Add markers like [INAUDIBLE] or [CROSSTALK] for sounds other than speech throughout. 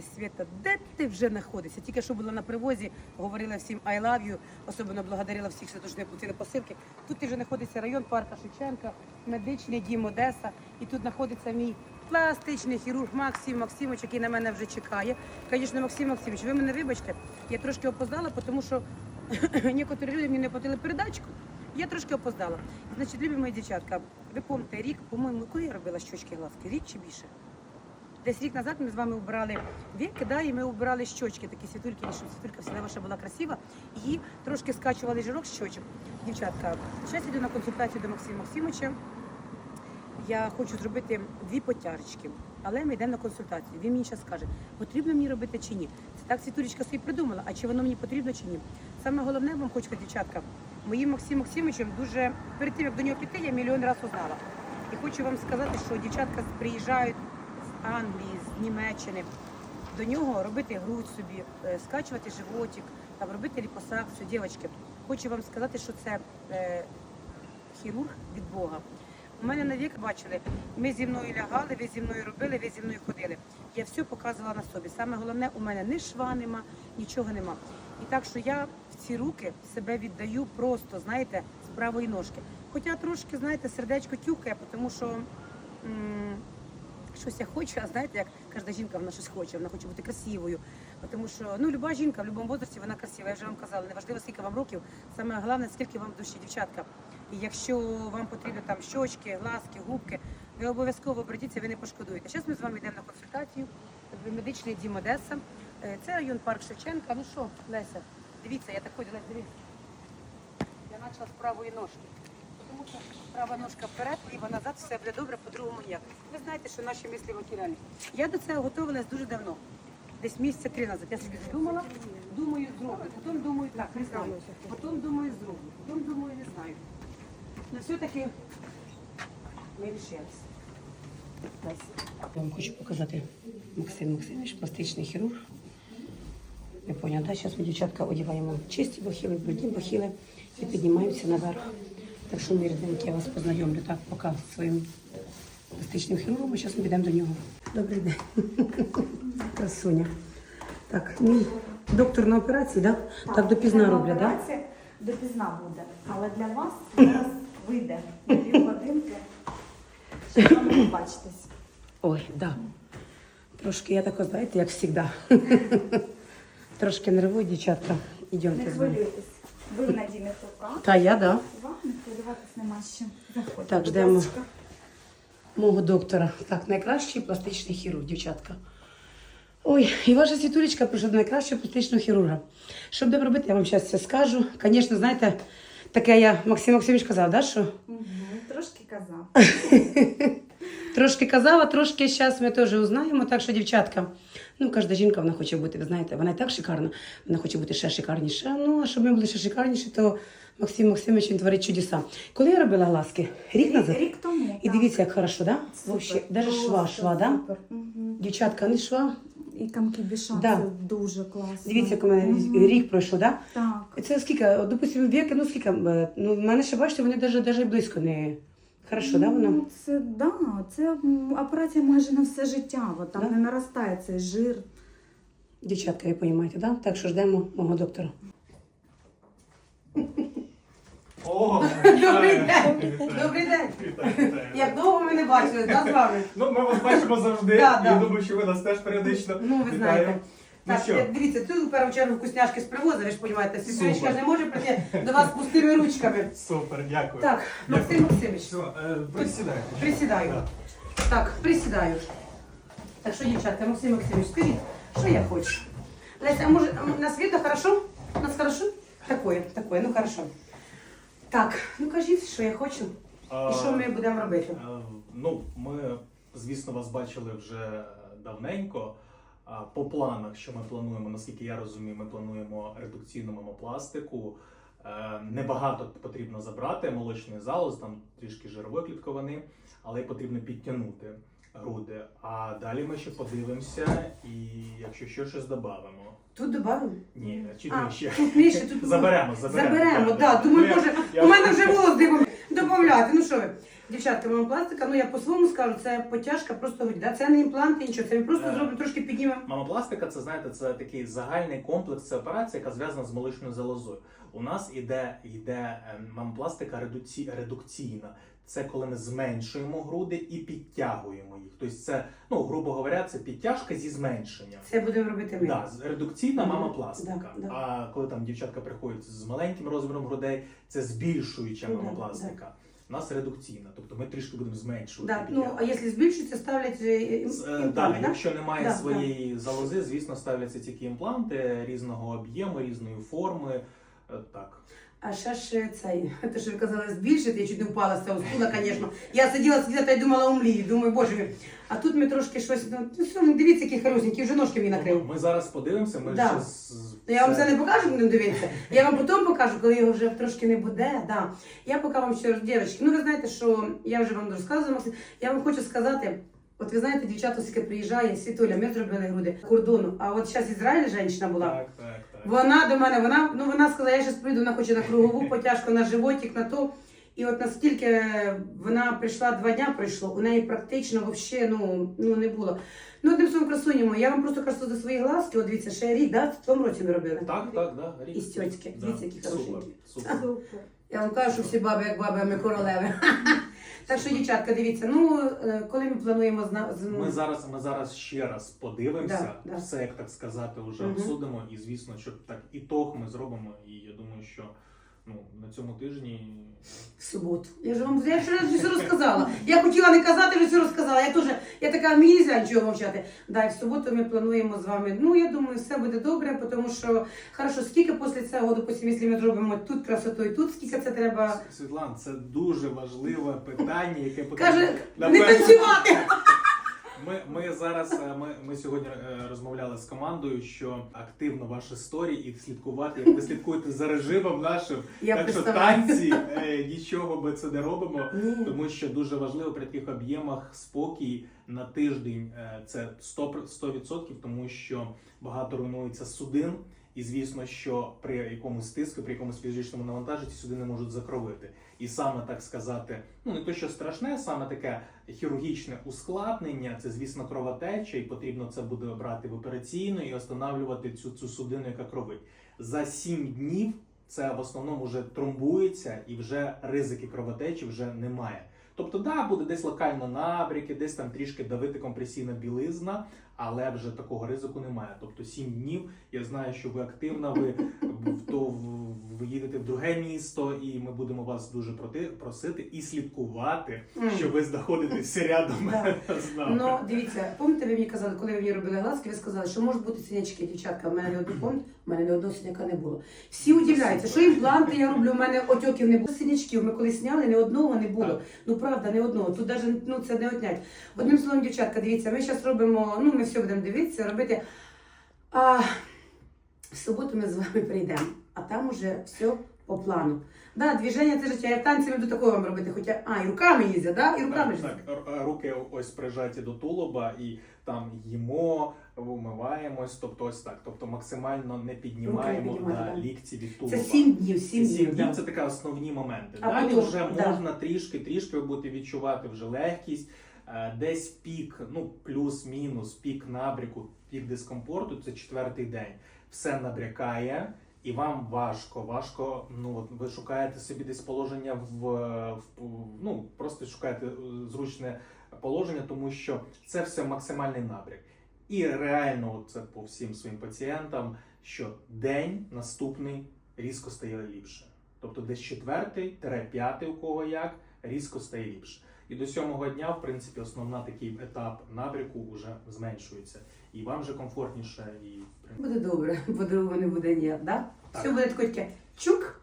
Свята, де ти вже знаходишся? Тільки що була на привозі, говорила всім I love you, особливо благодарила всіх, що дуже платили посилки. Тут ти вже знаходиться район парка Шевченка, медичний дім Одеса. І тут знаходиться мій пластичний хірург Максим Максимович, який на мене вже чекає. Звісно, Максим Максимович, ви мене вибачте, я трошки опоздала, тому що [CLEARS THROAT] некоторі люди мені не платили передачку. Я трошки опоздала. Значить, любі мої дівчатка, ви пам'ятаєте, рік, по-моєму, коли я робила щочки глазки? Рік чи більше? Десь рік назад ми з вами убрали віки, да, і ми убрали щочки, такі світульки, щоб світулька всегда ваша була красива. І трошки скачували жирок щочок. Дівчатка, зараз йду на консультацію до Максима Максимовича. Я хочу зробити дві потяжечки, але ми йдемо на консультацію. Він мені зараз скаже, потрібно мені робити чи ні. Це так світулечка собі придумала, а чи воно мені потрібно чи ні. Саме головне вам хочу дівчатка, моїм Максим Максимовичем дуже перед тим, як до нього піти, я мільйон разів узнала. І хочу вам сказати, що дівчатка приїжджають Англії, з Німеччини до нього робити грудь собі, е, скачувати животик, там робити ліпосакцію. Дівчатки, хочу вам сказати, що це е, хірург від Бога. У мене навік бачили, ми зі мною лягали, ви зі мною робили, ви зі мною ходили. Я все показувала на собі. Саме головне, у мене ні шва нема, нічого нема. І так що я в ці руки себе віддаю просто, знаєте, з правої ножки. Хоча трошки, знаєте, сердечко тюкає, тому що щось я хочу, а знаєте, як кожна жінка вона щось хоче, вона хоче бути красивою. Тому що ну, люба жінка в будь-якому віці вона красива. Я вже вам казала, неважливо, скільки вам років, саме головне, скільки вам душі, дівчатка. І якщо вам потрібно там щочки, глазки, губки, ви обов'язково обратіться, ви не пошкодуєте. Зараз ми з вами йдемо на консультацію медичний дім Одеса. Е, Це район парк Шевченка. Ну що, Леся, дивіться, я так ходила, дивіться. Я почала з правої ножки. Тому що права ножка вперед, ліва назад, все буде добре, по-другому ніяк. Ви знаєте, що наші мислі матеріальні. Я до цього готувалась дуже давно. Десь місяця три назад. Я собі думала, думаю, зроблю. Потім думаю, так, не знаю. Потім думаю, зроблю. Потім думаю, не знаю. Но все-таки ми рішились. Я вам хочу показати Максим Максимович, пластичний хірург. Ви поняли, да? Зараз ми, дівчатка, одягаємо чисті бахіли, брудні бахіли і піднімаємося наверх. Так що, мої я вас познайомлю так поки з своїм пластичним хірургом, а зараз ми підемо до нього. Добрий день. Красуня. Так, мій доктор на операції, да? Так, допізна роблять, да? Операція допізна буде. Але для вас зараз вийде на дві годинки, щоб вам побачитись. Ой, да. Трошки я така, знаєте, як завжди. Трошки нервую, дівчатка. Не Ідемте хвилюйтесь. Ви в надійних руках. Та я, да. Вам не хвилюватись нема що. Заходьте. Так, будь ждемо. ласка. Мого доктора. Так, найкращий пластичний хірург, дівчатка. Ой, і ваша світулечка прийшла до найкращого пластичного хірурга. Що будемо робити, я вам зараз це скажу. Звісно, знаєте, таке я Максим Максимович казав, да, що Мгм, Трошки казав. [LAUGHS] Трошки казала, трошки зараз ми теж узнаємо. Так що, дівчатка, ну кожна жінка вона хоче бути, ви знаєте, вона і так шикарна, вона хоче бути ще шикарніша. Ну, а щоб ми були ще шикарніші, то Максим Максимович він творить чудеса. Коли я робила глазки? Рік назад? Рік тому. І дивіться, як хорошо, да? Вообще, даже шва, шва, да? Мгм. Дівчатка, не шва. І камки біша, Да. це дуже класно. Дивіться, як у мене Мгм. рік пройшов, да? Так. Це скільки, допустимо, віки, ну скільки, е, ну в мене ще бачите, вони навіть близько не. Хорошо, да, воно? Ну, це, да, це м, операція майже на все життя. От, там Да? не наростає цей жир. Дівчатка, ви розумієте, да? Так що ждемо мого доктора. О, [LAUGHS] Добрий вітаю. день. Вітаю. Добрий день. Вітаю, вітаю. Як довго ми не бачили, да, з вами? Ну, ми вас бачимо завжди. Да, да. Я думаю, що ви нас теж періодично. Ну, ви знаєте. Ну Так, що? дивіться, тут в першу чергу вкусняшки з привозу, ви ж розумієте, Супер. ж не може прийти до вас з пустими ручками. Супер, дякую. Так, Максим. Максимович, Все, е, присідайте. присідаю. Да. Так, присідаю. Так що, дівчатка, Максим Максимович, скажіть, що я хочу? Леся, а може а на світо хорошо? У нас хорошо? Такое, такое, ну хорошо. Так, ну кажіть, що я хочу і що ми будемо робити. Е, Ну, ми, звісно, вас бачили вже давненько. По планах, що ми плануємо, наскільки я розумію, ми плануємо редукційну мамопластику. Е, Небагато потрібно забрати молочний залоз, там трішки жирової клітковини, але потрібно підтягнути груди. А далі ми ще подивимося, і якщо що, щось додамо. Тут добавимо? Ні, чи А, нижче. тут нижче, тут [LAUGHS] Заберемо, заберемо. Заберемо, так. да. Думаю, я- я- у мене вже волос дивом. Додати. Ну що ви, дівчатка, мамопластика, ну я по-своєму скажу, це потяжка просто. Да? Це не імпланти, нічого, це ми просто Е. зробимо трошки піднімемо. Мамопластика це знаєте, це такий загальний комплекс, це операція, яка зв'язана з молочною залозою. У нас іде, йде мамопластика редукційна. Це коли ми зменшуємо груди і підтягуємо їх. Тобто це, ну грубо говоря, це підтяжка зі зменшенням. Це будемо робити ми. Да, редукційна Мгм. мамопластика. Да, да. А коли там дівчатка приходять з маленьким розміром грудей, це збільшуюча Ну, да, мамопластика. У нас редукційна, тобто ми трішки будемо зменшувати. Да, ну, а якщо збільшується, ставлять е, е, імпланти, да, да? якщо немає Да, своєї залози, звісно, ставляться тільки імпланти різного об'єму, різної форми. Е, Так. А ще ж цей, [LAUGHS] те, що ви казали, збільшити, я чуть не впала з цього стула, звісно. Я сиділа, сиділа та й думала умлію, думаю, боже мій. А тут ми трошки щось, ну, ну все, ну, дивіться, які хорошенькі, вже ножки мені накрив. Ми зараз подивимося, ми Да. з- Ну, Я вам це не покажу, будемо дивитися. Я вам потім покажу, коли його вже трошки не буде. Да. Я поки вам ще раз, дівчатки, ну ви знаєте, що я вже вам розказувала, Максим. Я вам хочу сказати, от ви знаєте, дівчата скільки приїжджає, Світуля, ми зробили груди кордону. А от зараз Ізраїль жінка була. Так, так. Вона до мене, вона, ну вона сказала, я зараз прийду, вона хоче на кругову потяжку, на животик, на то. І от наскільки вона прийшла два дня пройшло, у неї практично вообще, ну, ну не було. Ну, одним словом, красуні я вам просто кажу за свої глазки, от дивіться, ще рік, да, в тому році ми робили. Так, так, да. рік. Із тьотьки. Дивіться, які хорошенькі. Супер. Супер. Я вам кажу, що всі баби, як баби, а ми королеви. Так що, дівчатка, дивіться, ну е, коли ми плануємо зна... з- Ми зараз, ми зараз ще раз подивимося, Да, да. все, як так сказати, вже Мгм. обсудимо. І звісно, що так ітог ми зробимо. І я думаю, що ну, на цьому тижні в суботу. Я ж вам я ж вже все розказала. Я хотіла не казати, вже все розказала. Я теж, я така мені нельзя нічого мовчати. Да, і в суботу ми плануємо з вами. Ну, я думаю, все буде добре, тому що хорошо, скільки після цього, допустим, якщо ми зробимо тут красоту і тут, скільки це треба. Світлан, це дуже важливе питання, яке потрібно Каже, не танцювати. Ми, ми зараз е, ми, ми сьогодні е, розмовляли з командою, що активно ваші сторі і слідкувати, як ви слідкуєте за режимом нашим. Я так що танці е, нічого ми це не робимо. Тому що дуже важливо при таких об'ємах спокій на тиждень це 100%, 100%, тому що багато руйнується судин, і звісно, що при якомусь тиску, при якомусь фізичному навантаженні ці судини можуть закровити. І саме так сказати, ну не то, що страшне, саме таке хірургічне ускладнення, це звісно кровотеча, і потрібно це буде брати в операційну і останавлювати цю, цю судину, яка кровить. За 7 днів це в основному вже тромбується і вже ризики кровотечі вже немає. Тобто, да, буде десь локально набряки, десь там трішки давити компресійна білизна, але вже такого ризику немає. Тобто 7 днів. Я знаю, що ви активна, ви в- то ви їдете в друге місто, і ми будемо вас дуже проти просити і слідкувати, що ви знаходитеся рядом з нами. Ну, дивіться, пам'ятаєте, ви мені казали, коли ви мені робили глазки, ви сказали, що можуть бути синячки, дівчатка. В мене не одного пам'ятаєте, в мене не одного синяка не було. Всі удивляються, що імпланти я роблю, у мене отьоків не було. Синячків ми коли сняли, ні одного не було. Ну правда, не одного. Тут навіть ну, це не отнять. Одним словом, дівчатка, дивіться, ми зараз робимо, ну ми все будемо дивитися, робити. А в суботу ми з вами прийдемо, а там уже все по плану. Да, движення це життя. Я танці буду такого вам робити, хоча а, і руками їздять, да? і руками Так, так, руки ось прижаті до тулуба і там їмо, вмиваємось, тобто ось так. Тобто максимально не піднімаємо піднімати, да, да. лікті від тулуба. Це сім днів, сім Сім днів. днів да. це такі основні моменти. А Далі потім, вже да. можна трішки, трішки ви будете відчувати вже легкість, десь пік, ну плюс-мінус, пік набряку, пік дискомфорту. Це четвертий день. Все набрякає. І вам важко, важко. Ну от ви шукаєте собі десь положення в, в ну просто шукаєте е, зручне положення, тому що це все максимальний набряк. І реально, це по всім своїм пацієнтам, що день наступний різко стає ліпше. Тобто десь четвертий, п'ятий, у кого як, різко стає ліпше. І до сьомого дня, в принципі, основна такий етап набряку вже зменшується. І вам вже комфортніше, і Буде добре, [LAUGHS] по-другому не буде ніяк, да? Так. Все буде таке, чук,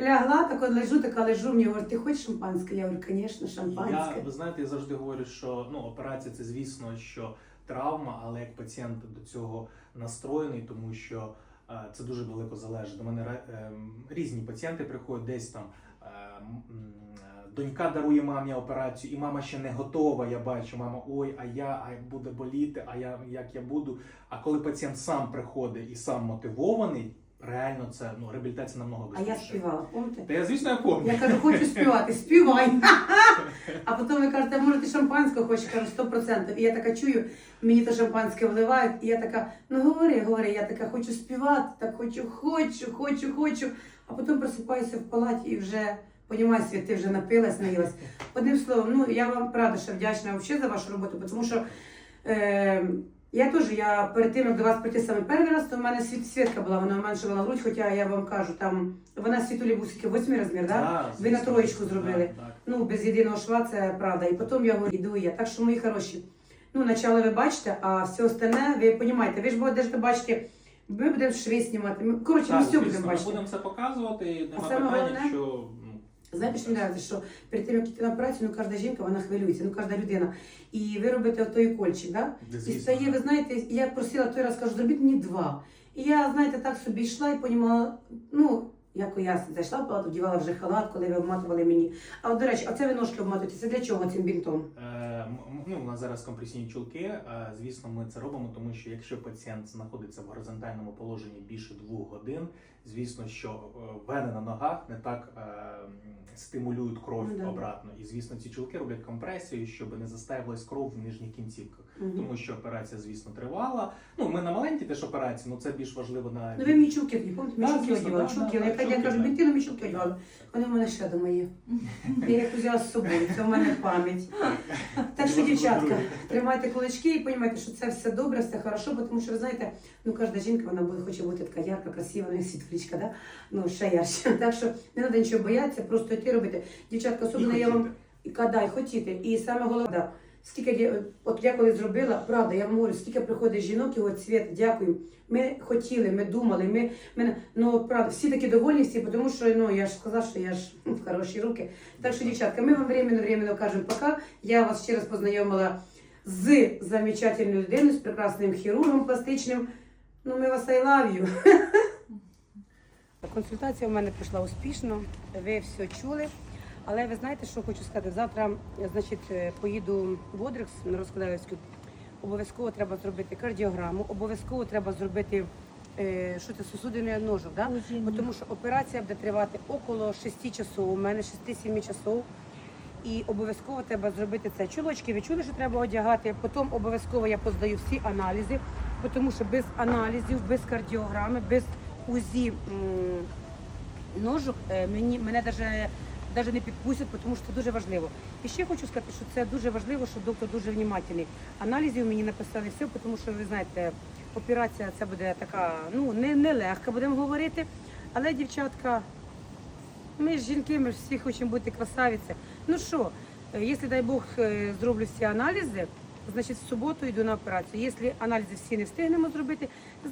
лягла, так от лежу, така лежу, мені говорить, ти хочеш шампанське? Я говорю, звісно, Я, шампанське. ви знаєте, я завжди говорю, що ну, операція це звісно, що травма, але як пацієнт до цього настроєний, тому що е, це дуже далеко залежить. До мене ем, різні пацієнти приходять десь там. е, Донька дарує мамі операцію, і мама ще не готова. Я бачу, мама, ой, а я а буде боліти, а я як я буду. А коли пацієнт сам приходить і сам мотивований, реально це ну реабілітація намного А я співала, помните? Та я звісно я пам'ятаю. Я кажу, хочу співати, співай. [LAUGHS] А потім ви кажете, може ти шампанського хочеш? Кажу, 100%. І я така чую, мені то шампанське вливають, і я така, ну говори, говори, я така хочу співати, так хочу, хочу, хочу, хочу. А потім просипаюся в палаті і вже. Понімаю, Світ, ти вже напилась, наїлась. Одним словом, ну я вам правда що вдячна взагалі за вашу роботу, тому що е, я теж, я перед тим, як до вас прийти саме перший раз, то в мене світ, свідка була, вона меншила грудь, хоча я вам кажу, там вона світулі бусики, восьмий розмір, да? Да, Ви на звісно. троєчку зробили. Так, так. Ну, без єдиного шва, це правда. І потім я говорю, іду я. Так що, мої хороші, ну, начало ви бачите, а все остальне, ви розумієте, ви ж будете бачити, ми будемо шви знімати. Коротше, ми все будемо ми будемо це показувати, і нема питання, головне- що Знаєте, що мені подобається, що перед тим, як йти на операцію, ну, кожна жінка, вона хвилюється, ну, кожна людина. І ви робите той кольчик, да? І стає, ви знаєте, я просила той раз, кажу, зробіть мені два. І я, знаєте, так собі йшла і понімала, ну, як я зайшла в палату, вдівала вже халат, коли ви обматували мені. А от, до речі, а це ви ножки обматуєте, це для чого цим бінтом? Е, ну, у нас зараз компресійні чулки. Е, звісно, ми це робимо, тому що якщо пацієнт знаходиться в горизонтальному положенні більше двох годин, звісно, що е, вени на ногах не так е, стимулюють кров Ну, да. обратно. І звісно, ці чулки роблять компресію, щоб не застаювалась кров в нижніх кінцівках. Мгм. Тому що операція, звісно, тривала. Ну, ми на маленькій теж операції, ну це більш важливо на Ну ви мені чулки, не пам'ятаєте, мені чулки одягали, чулки, я, кажу, бінти, мені чулки одягали. Вони в мене ще дома є. Я їх взяла з собою, це в мене пам'ять. Так що, дівчатка, тримайте кулачки і понімайте, що це все добре, все хорошо, бо тому що ви знаєте, ну кожна жінка вона буде хоче бути така ярка, красива, ну, як світличка, да? ну ще ярше. [LAUGHS] Так що не треба нічого боятися, просто йти робити. Дівчатка, особливо я вам і кадай, хотіти. І саме головне, скільки от я коли зробила, правда, я вам говорю, скільки приходить жінок, його цвіт, дякую. Ми хотіли, ми думали, ми, ми ну правда, всі такі довольні, всі, тому що ну я ж сказала, що я ж в хороші руки. Так що, дівчатка, ми вам временно временно кажемо пока. Я вас ще раз познайомила з замечательною людиною, з прекрасним хірургом пластичним. Ну, ми вас I love. [LAUGHS] Консультація у мене пройшла успішно, ви все чули. Але ви знаєте, що хочу сказати? Завтра, значить, е, поїду в Одрекс на Розкладаївську. Обов'язково треба зробити кардіограму, обов'язково треба зробити е, що це сусудиний ножок, да? Тому що операція буде тривати около 6 часов, у мене 6-7 часов. І обов'язково треба зробити це. Чулочки, ви чули, що треба одягати. Потім обов'язково я поздаю всі аналізи, тому що без аналізів, без кардіограми, без УЗІ м, ножок е, мені мене даже, даже не підпустять, тому що це дуже важливо. І ще хочу сказати, що це дуже важливо, що доктор дуже внимательний. Аналізів мені написали все, тому що ви знаєте, операція це буде така, ну не, не легка, будемо говорити. Але дівчатка, ми ж жінки, ми ж всі хочемо бути красавиці. Ну що, е, якщо дай Бог е, зроблю всі аналізи, значить в суботу йду на операцію. Якщо аналізи всі не встигнемо зробити,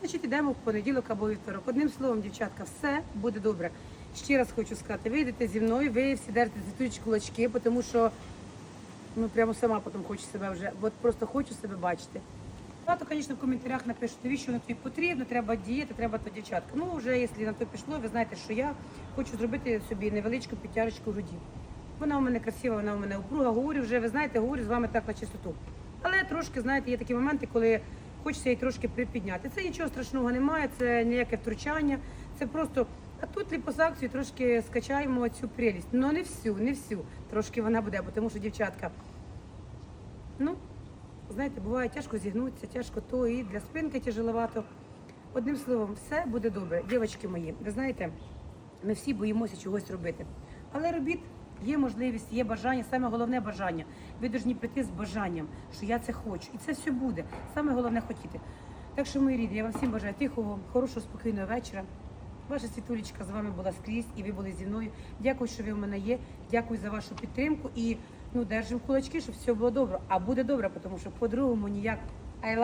значить йдемо в понеділок або вівторок. Одним словом, дівчатка, все буде добре. Ще раз хочу сказати, ви йдете зі мною, ви всі дерете зітуючі кулачки, тому що ну прямо сама потім хочу себе вже, от просто хочу себе бачити. Багато, звісно, в коментарях напишуть, навіщо воно тобі потрібно, треба діяти, треба то дівчатка. Ну, вже якщо на то пішло, ви знаєте, що я хочу зробити собі невеличку підтяжечку груді. Вона у мене красива, вона у мене упруга. Говорю вже, ви знаєте, говорю з вами так на чистоту. Але трошки, знаєте, є такі моменти, коли хочеться її трошки припідняти. Це нічого страшного немає, це ніяке втручання. Це просто. А тут ліпосакцію трошки скачаємо цю прелість. Ну не всю, не всю. Трошки вона буде, бо тому що дівчатка. Ну, знаєте, буває тяжко зігнутися, тяжко то і для спинки тяжеловато. Одним словом, все буде добре. Дівчатки мої, ви знаєте, ми всі боїмося чогось робити. Але робіть, є можливість, є бажання, саме головне бажання. Ви повинні прийти з бажанням, що я це хочу. І це все буде. Саме головне хотіти. Так що, мої рідні, я вам всім бажаю тихого, хорошого, спокійного вечора. Ваша світулечка з вами була скрізь, і ви були зі мною. Дякую, що ви в мене є. Дякую за вашу підтримку. І ну держимо кулачки, щоб все було добре. А буде добре, тому що по-другому ніяк. I